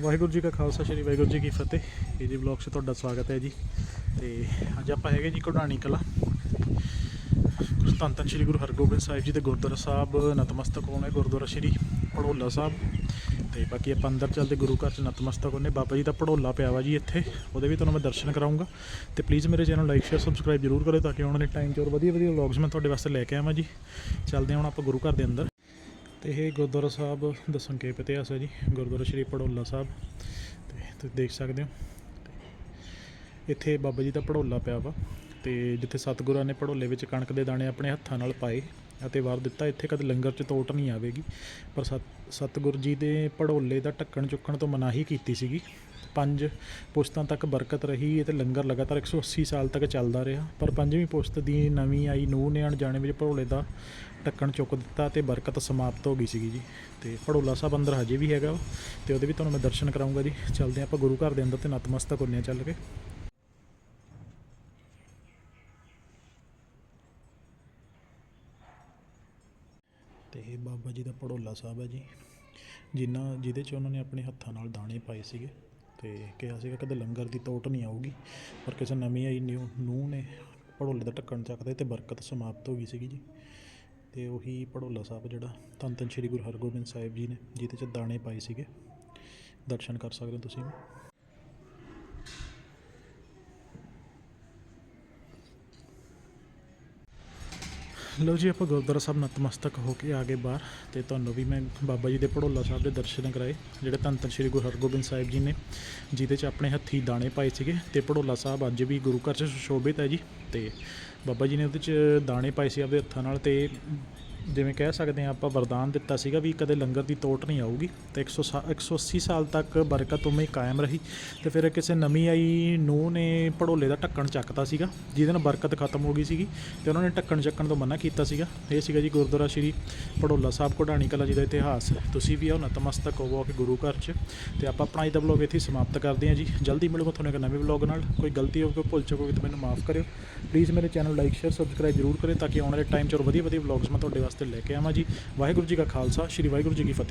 ਵਾਹਿਗੁਰੂ ਜੀ ਕਾ ਖਾਲਸਾ, ਸ਼੍ਰੀ ਵਾਹਿਗੁਰੂ ਜੀ ਕੀ ਫਤਿਹ। ਇਹ ਜੀ ਵਲੌਗ 'ਚ ਤੁਹਾਡਾ ਸਵਾਗਤ ਹੈ ਜੀ। ਤੇ ਅੱਜ ਆਪਾਂ ਹੈਗੇ ਜੀ ਕੋਢਾਣੀ ਕਲਾ। ਧੰਨ ਧੰਨ ਸ਼੍ਰੀ ਗੁਰੂ ਹਰਗੋਬਿੰਦ ਸਾਹਿਬ ਜੀ ਦੇ ਗੁਰਦੁਆਰਾ ਸਾਹਿਬ, ਨਤਮਸਤਕ ਹੋਣੇ ਗੁਰਦੁਆਰਾ ਸ਼੍ਰੀ ਪੜੋਲਾ ਸਾਹਿਬ। ਤੇ ਬਾਕੀ ਆਪਾਂ ਅੰਦਰ ਚੱਲਦੇ ਗੁਰੂ ਘਰ 'ਚ ਨਤਮਸਤਕ ਹੋਣੇ ਬਾਬਾ ਜੀ ਦਾ ਪੜੋਲਾ ਪਿਆ ਵਾ ਜੀ ਇੱਥੇ। ਉਹਦੇ ਵੀ ਤੁਹਾਨੂੰ ਮੈਂ ਦਰਸ਼ਨ ਕਰਾਉਂਗਾ। ਤੇ ਪਲੀਜ਼ ਮੇਰੇ ਚੈਨਲ ਲਾਈਕ ਸ਼ੇਅਰ ਸਬਸਕ੍ਰਾਈਬ ਜਰੂਰ ਕਰਿਓ ਤਾਂ ਕਿ ਆਉਣ ਵਾਲੇ ਟਾਈਮ 'ਚ ਹੋਰ ਵਧੀਆ ਵਧੀਆ ਵਲੌਗਸ ਮੈਂ ਤੁਹਾਡੇ ਵਾਸਤੇ ਲੈ ਕੇ ਆਵਾਂ ਜੀ। ਚੱਲਦੇ ਹਾਂ ਹੁਣ ਆਪਾਂ ਗੁਰੂ ਘਰ ਦੇ ਅੰਦਰ। ਤੇ ਇਹ ਗੁਰਦੁਆਰਾ ਸਾਹਿਬ ਦਾ ਸੰਖੇਪ ਇਤਿਹਾਸ ਹੈ ਜੀ, ਗੁਰਦੁਆਰਾ ਸ਼੍ਰੀ ਪੜੋਲਾ ਸਾਹਿਬ। ਤੇ ਤੁਸੀਂ ਦੇਖ ਸਕਦੇ ਹੋ। ਇੱਥੇ ਬਾਬਾ ਜੀ ਦਾ ਪੜੋਲਾ ਪਿਆ ਵਾ, ਤੇ ਜਿੱਥੇ ਸਤਿਗੁਰਾਂ ਨੇ ਪੜੋਲੇ ਵਿੱਚ ਕਣਕ ਦੇ ਦਾਣੇ ਆਪਣੇ ਹੱਥਾਂ ਨਾਲ ਪਾਏ ਅਤੇ ਵਾਰ ਦਿੱਤਾ, ਇੱਥੇ ਕਦੇ ਲੰਗਰ 'ਚ ਤੋਟ ਨਹੀਂ ਆਵੇਗੀ। ਪਰ ਸਤ, ਸਤਿਗੁਰ ਜੀ ਦੇ ਪੜੋਲੇ ਦਾ ਢੱਕਣ ਚੁੱਕਣ ਤੋਂ ਮਨਾਹੀ ਕੀਤੀ ਸੀਗੀ। ਪੰਜ ਪੁਸ਼ਤਾਂ ਤੱਕ ਬਰਕਤ ਰਹੀ ਅਤੇ ਲੰਗਰ ਲਗਾਤਾਰ 180 ਸਾਲ ਤੱਕ ਚੱਲਦਾ ਰਿਹਾ। ਪਰ ਪੰਜਵੀਂ ਪੁਸ਼ਤ ਦੀ ਨਵੀਂ ਆਈ ਨੂੰਹ ਨੇ ਅਣਜਾਣੇ ਵਿੱਚ ਭੜੋਲੇ ਦਾ ਢੱਕਣ ਚੁੱਕ ਦਿੱਤਾ ਤੇ ਬਰਕਤ ਸਮਾਪਤ ਹੋ ਗਈ ਸੀਗੀ ਜੀ। ਤੇ ਭੜੋਲਾ ਸਾਹਿਬ ਅੰਦਰ ਹਜੇ ਵੀ ਹੈਗਾ ਵਾ ਤੇ ਉਹਦੇ ਵੀ ਤੁਹਾਨੂੰ ਮੈਂ ਦਰਸ਼ਨ ਕਰਾਉਂਗਾ ਜੀ। ਚੱਲਦੇ ਹਾਂ ਆਪਾਂ ਗੁਰੂ ਘਰ ਦੇ ਅੰਦਰ ਤੇ ਨਤਮਸਤਕ ਹੁੰਨੇ ਆ ਚੱਲ ਕੇ। ਤੇ ਇਹ ਬਾਬਾ ਜੀ ਦਾ ਪੜੋਲਾ ਸਾਹਿਬ ਹੈ ਜੀ, ਜਿਨ੍ਹਾਂ ਜਿਹਦੇ 'ਚ ਉਹਨਾਂ ਨੇ ਆਪਣੇ ਹੱਥਾਂ ਨਾਲ ਦਾਣੇ ਪਾਏ ਸੀਗੇ। ਤੇ ਕਿਹਾ ਸੀਗਾ ਕਦੇ ਲੰਗਰ ਦੀ ਤੋਟ ਨਹੀਂ ਆਊਗੀ, ਪਰ ਕਿਸੇ ਨਵੀਂ ਆਈ ਨਿਊ ਨੂੰ ਨੇ ਭੜੋਲੇ ਦਾ ਢੱਕਣ ਚੱਕਦੇ ਤੇ ਬਰਕਤ ਸਮਾਪਤ ਹੋ ਗਈ ਸੀਗੀ ਜੀ। ਤੇ ਉਹੀ ਪੜੋਲਾ ਸਾਹਿਬ ਜਿਹੜਾ ਧੰਨ ਧੰਨ ਸ਼੍ਰੀ ਗੁਰੂ ਹਰਗੋਬਿੰਦ ਸਾਹਿਬ ਜੀ ਨੇ, ਜਿਹਦੇ 'ਚ ਦਾਣੇ ਪਾਏ ਸੀਗੇ। ਦਰਸ਼ਨ ਕਰ ਸਕਦੇ ਹੋ ਤੁਸੀਂ ਵੀ ਲਓ ਜੀ, ਆਪਾਂ ਗੁਰਦੁਆਰਾ ਸਾਹਿਬ ਨਤਮਸਤਕ ਹੋ ਕੇ ਆ ਗਏ ਬਾਹਰ ਤੇ ਤੁਹਾਨੂੰ ਵੀ ਮੈਂ ਬਾਬਾ ਜੀ ਦੇ ਭੜੋਲਾ ਸਾਹਿਬ ਦੇ ਦਰਸ਼ਨ ਕਰਾਏ, ਜਿਹੜੇ ਧੰਨ ਧੰਨ ਸ਼੍ਰੀ ਗੁਰੂ ਹਰਗੋਬਿੰਦ ਸਾਹਿਬ ਜੀ ਨੇ, ਜਿਹਦੇ 'ਚ ਆਪਣੇ ਹੱਥੀ ਦਾਣੇ ਪਾਏ ਸੀਗੇ ਤੇ ਭੜੋਲਾ ਸਾਹਿਬ ਅੱਜ ਵੀ ਗੁਰੂ ਘਰ 'ਚ ਸੁਸ਼ੋਭਿਤ ਹੈ ਜੀ ਤੇ ਬਾਬਾ ਜੀ ਨੇ ਉਹਦੇ 'ਚ ਦਾਣੇ ਪਾਏ ਸੀ ਆਪਣੇ ਹੱਥਾਂ ਨਾਲ ਤੇ ਜਿਵੇਂ ਕਹਿ ਸਕਦੇ ਹਾਂ, ਆਪਾਂ ਵਰਦਾਨ ਦਿੱਤਾ ਸੀਗਾ ਵੀ ਕਦੇ ਲੰਗਰ ਦੀ ਤੋਟ ਨਹੀਂ ਆਊਗੀ। ਤੇ 100 ਸਾ- 180 ਸਾਲ ਤੱਕ ਬਰਕਤ ਉਵੇਂ ਕਾਇਮ ਰਹੀ। ਤੇ ਫਿਰ ਕਿਸੇ ਨਵੀਂ ਆਈ ਨੂੰਹ ਨੇ ਪੜੋਲੇ ਦਾ ਢੱਕਣ ਚੱਕਤਾ ਸੀਗਾ, ਜਿਹਦੇ ਨਾਲ ਬਰਕਤ ਖਤਮ ਹੋ ਗਈ ਸੀਗੀ। ਤੇ ਉਹਨਾਂ ਨੇ ਢੱਕਣ ਚੱਕਣ ਤੋਂ ਮਨਾ ਕੀਤਾ ਸੀਗਾ। ਇਹ ਸੀਗਾ ਜੀ ਗੁਰਦੁਆਰਾ ਸ਼੍ਰੀ ਪੜੋਲਾ ਸਾਹਿਬ ਕੋਢਾਣੀ ਕਲਾ ਜੀ ਦਾ ਇਤਿਹਾਸ। ਤੁਸੀਂ ਵੀ ਆਓ, ਨਤਮਸਤਕ ਹੋਵੋ ਕਿ ਗੁਰੂ ਘਰ 'ਚ। ਤੇ ਆਪਾਂ ਆਪਣਾ ਅੱਜ ਦਾ ਵਲੌਗ ਇੱਥੇ ਹੀ ਸਮਾਪਤ ਕਰਦੇ ਹਾਂ ਜੀ। ਜਲਦੀ ਮਿਲੂਗਾ ਤੁਹਾਨੂੰ ਇੱਕ ਨਵੇਂ ਵਲੌਗ ਨਾਲ। ਕੋਈ ਗਲਤੀ ਹੋਵੇ, ਕੋਈ ਭੁੱਲ ਚੁੱਕ ਹੋਵੇ ਤਾਂ ਮੈਨੂੰ ਮਾਫ ਕਰਿਓ। ਪਲੀਜ਼ ਮੇਰੇ ਚੈਨਲ ਲਾਈਕ ਸ਼ੇਅਰ ਸਬਸਕ੍ਰਾਈਬ ਜਰੂਰ ਕਰਿਓ ਤਾਂ ਕਿ ਆਉਣ ਵਾਲੇ ਟਾਈਮ 'ਚ ਹੋਰ ਵਧੀਆ ਵਧੀਆ ਵਲੌਗਸ ਮੈਂ ਤੁਹਾਡੇ ਵਾਸਤੇ ਲੈ ਕੇ ਆਵਾਂ ਜੀ। ਵਾਹਿਗੁਰੂ ਜੀ ਕਾ ਖਾਲਸਾ ਸ਼੍ਰੀ ਵਾਹਿਗੁਰੂ ਜੀ ਕੀ ਫਤਿਹ।